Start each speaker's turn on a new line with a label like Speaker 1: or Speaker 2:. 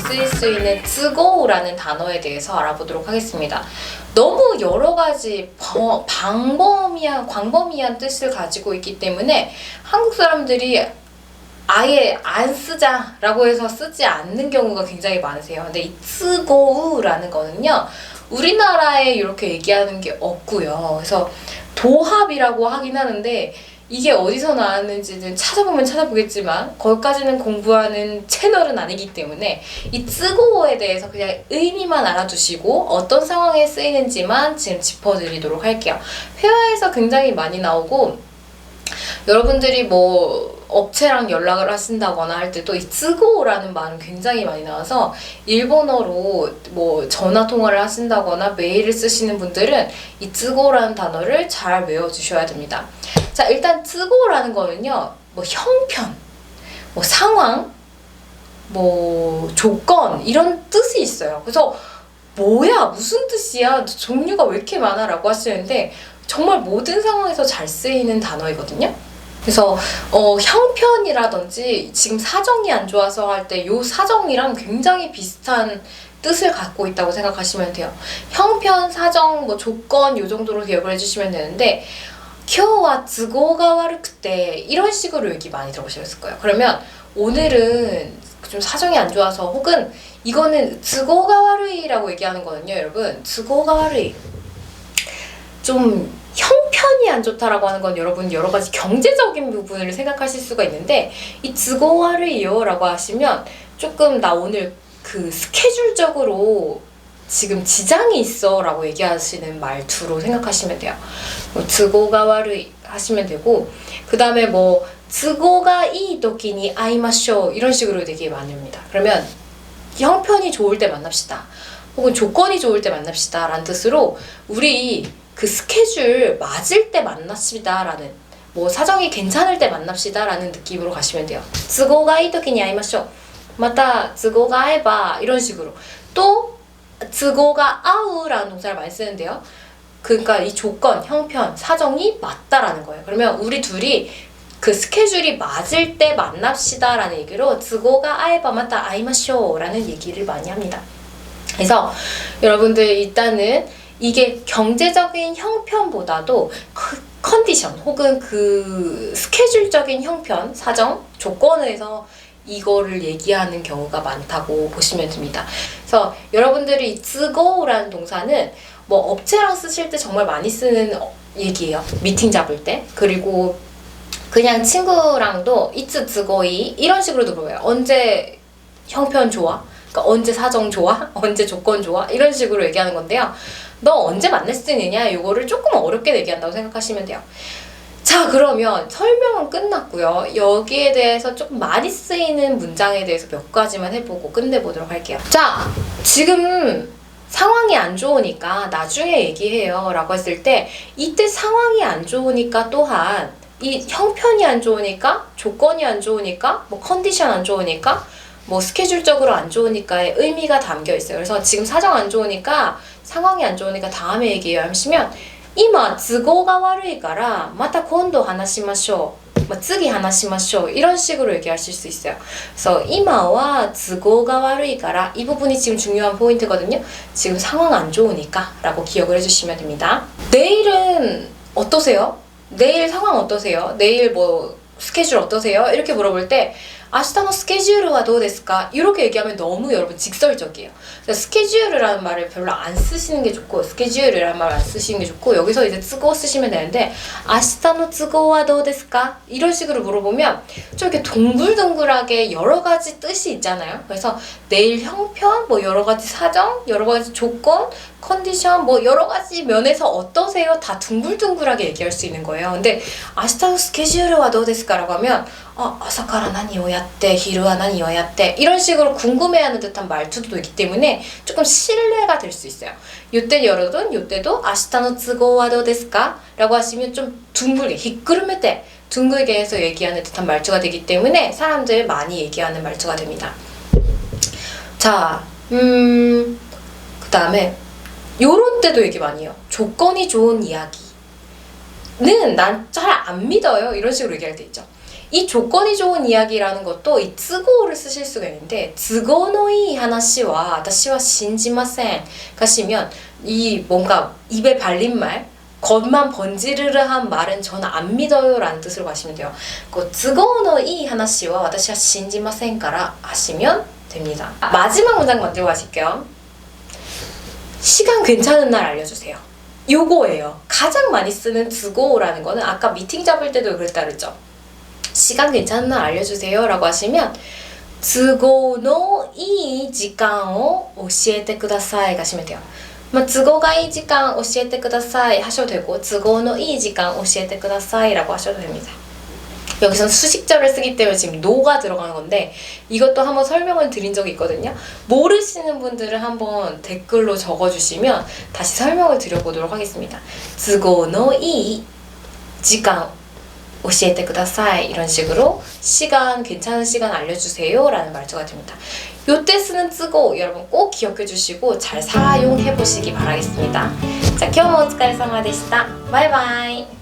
Speaker 1: 쓰일 수 있는 쯔고라는 단어에 대해서 알아보도록 하겠습니다. 너무 여러 가지 버- 방범이한 광범위한 뜻을 가지고 있기 때문에 한국 사람들이 아예 안 쓰자라고 해서 쓰지 않는 경우가 굉장히 많으세요. 근데 이 쯔고우라는 거는요. 우리나라에 이렇게 얘기하는 게 없고요. 그래서 도합이라고 하긴 하는데 이게 어디서 나왔는지는 찾아보면 찾아보겠지만 거기까지는 공부하는 채널은 아니기 때문에 이 쯔고에 대해서 그냥 의미만 알아두시고 어떤 상황에 쓰이는지만 지금 짚어드리도록 할게요. 회화에서 굉장히 많이 나오고 여러분들이 뭐 업체랑 연락을 하신다거나 할 때도 이 쯔고라는 말은 굉장히 많이 나와서 일본어로 뭐 전화 통화를 하신다거나 메일을 쓰시는 분들은 이 쯔고라는 단어를 잘 외워주셔야 됩니다. 자 일단 쯔고라는 거는요 뭐 형편, 뭐 상황, 뭐 조건 이런 뜻이 있어요. 그래서 뭐야 무슨 뜻이야 종류가 왜 이렇게 많아 라고 하시는데 정말 모든 상황에서 잘 쓰이는 단어이거든요. 그래서 어, 형편이라든지 지금 사정이 안 좋아서 할 때 요 사정이랑 굉장히 비슷한 뜻을 갖고 있다고 생각하시면 돼요. 형편, 사정, 뭐 조건 요 정도로 기억을 해주시면 되는데 겨와 주고가 와르크때 이런 식으로 얘기 많이 들어보셨을 거예요. 그러면 오늘은 좀 사정이 안 좋아서 혹은 이거는 주고가 와르이라고 얘기하는 거는요, 여러분. 주고가 와르이. 좀 형편이 안 좋다라고 하는 건 여러분 여러 가지 경제적인 부분을 생각하실 수가 있는데 이 주고와를 이요라고 하시면 조금 나 오늘 그 스케줄적으로 지금 지장이 있어라고 얘기하시는 말투로 생각하시면 돼요. 뭐, 都合が悪い 하시면 되고 그 다음에 뭐 都合がいい時に会いましょう 이런 식으로 되게 많이 옵니다. 그러면 형편이 좋을 때 만납시다. 혹은 조건이 좋을 때 만납시다. 라는 뜻으로 우리 그 스케줄 맞을 때 만납시다. 라는 뭐 사정이 괜찮을 때 만납시다. 라는 느낌으로 가시면 돼요. 都合がいい時に会いましょう. また都合が合えば 이런 식으로 또 주거가 아우라는 동사를 많이 쓰는데요. 그러니까 이 조건, 형편, 사정이 맞다라는 거예요. 그러면 우리 둘이 그 스케줄이 맞을 때 만납시다라는 얘기로 주거가 아에바마다 아이마쇼라는 얘기를 많이 합니다. 그래서 여러분들 일단은 이게 경제적인 형편보다도 그 컨디션 혹은 그 스케줄적인 형편, 사정, 조건에서 이거를 얘기하는 경우가 많다고 보시면 됩니다. 그래서 여러분들이 이 쯔고라는 동사는 뭐 업체랑 쓰실 때 정말 많이 쓰는 어- 얘기예요. 미팅 잡을 때. 그리고 그냥 친구랑도 이츠 쯔고이 이런 식으로도 물어봐요. 언제 형편 좋아? 그러니까 언제 사정 좋아? 언제 조건 좋아? 이런 식으로 얘기하는 건데요. 너 언제 만날 수 있느냐? 이거를 조금 어렵게 얘기한다고 생각하시면 돼요. 자, 그러면 설명은 끝났고요. 여기에 대해서 조금 많이 쓰이는 문장에 대해서 몇 가지만 해보고 끝내보도록 할게요. 자, 지금 상황이 안 좋으니까 나중에 얘기해요. 라고 했을 때 이때 상황이 안 좋으니까 또한 이 형편이 안 좋으니까 조건이 안 좋으니까 뭐 컨디션 안 좋으니까 뭐 스케줄적으로 안 좋으니까의 의미가 담겨 있어요. 그래서 지금 사정 안 좋으니까 상황이 안 좋으니까 다음에 얘기해요 하시면 今都合が悪いからまた今度話しましょう、まあ、次話しましょう 이런 식으로 얘기하실 수 있어요. 그래서 今は都合が悪いから 이 부분이 지금 중요한 포인트거든요. 지금 상황 안 좋으니까 라고 기억을 해주시면 됩니다. 내일은 어떠세요? 내일 상황 어떠세요? 내일 뭐 스케줄 어떠세요? 이렇게 물어볼 때 아시타노 스케줄은 도데스까 이렇게 얘기하면 너무 여러분 직설적이에요. 스케줄이라는 말을 별로 안 쓰시는 게 좋고 스케줄이라는 말을 안 쓰시는 게 좋고 여기서 이제 쓰고 쓰시면 되는데 아시타노 쓰고와 도데스까 이런 식으로 물어보면 좀 이렇게 동글동글하게 여러 가지 뜻이 있잖아요. 그래서 내일 형편, 뭐 여러 가지 사정, 여러 가지 조건 컨디션 뭐 여러 가지 면에서 어떠세요? 다 둥글둥글하게 얘기할 수 있는 거예요. 근데 아시타 스케줄이 와도 데스까라고 하면 아, 아사카라 난 요야떼, 히루아 난 요야떼 이런 식으로 궁금해하는 듯한 말투도 있기 때문에 조금 신뢰가 될 수 있어요. 요때 열어둔 요때도 아시타노 츠고 와도 데스까? 라고 하시면 좀 둥글게 히끄르메떼 둥글게 해서 얘기하는 듯한 말투가 되기 때문에 사람들 많이 얘기하는 말투가 됩니다. 자, 음, 그 다음에 요런 때도 얘기 많이 해요. 조건이 좋은 이야기는 난 잘 안 믿어요. 이런 식으로 얘기할 때 있죠. 이 조건이 좋은 이야기라는 것도 이 쯔고를 쓰실 수가 있는데 쯔고노이 하나시와 아다시와 신지마센 가시면 이 뭔가 입에 발린 말 겉만 번지르르한 말은 저는 안 믿어요 라는 뜻으로 가시면 돼요. 그 쯔고노이 하나시와 아다시와 신지마센から하시면 됩니다. 마지막 문장 만들고 가실게요. 시간 괜찮은 날 알려주세요. 요거예요. 가장 많이 쓰는 즈고라는 거는 아까 미팅 잡을 때도 그랬다 그랬죠. 시간 괜찮은 날 알려주세요 라고 하시면 즈고노 이 시간을 教えてください 가시면 돼요. 뭐 즈고가 이 시간 教えてください 하셔도 되고 즈고노 이 시간 教えてください 라고 하셔도 됩니다. 여기서는 수식절을 쓰기 때문에 지금 노가 들어가는 건데 이것도 한번 설명을 드린 적이 있거든요. 모르시는 분들은 한번 댓글로 적어주시면 다시 설명을 드려보도록 하겠습니다. 都合のいい時間教えてください 이런 식으로 시간 괜찮은 시간 알려주세요 라는 말투가 됩니다. 요때 쓰는 쓰고 여러분 꼭 기억해 주시고 잘 사용해 보시기 바라겠습니다. 자, 今日もお疲れ様でした. 바이바이.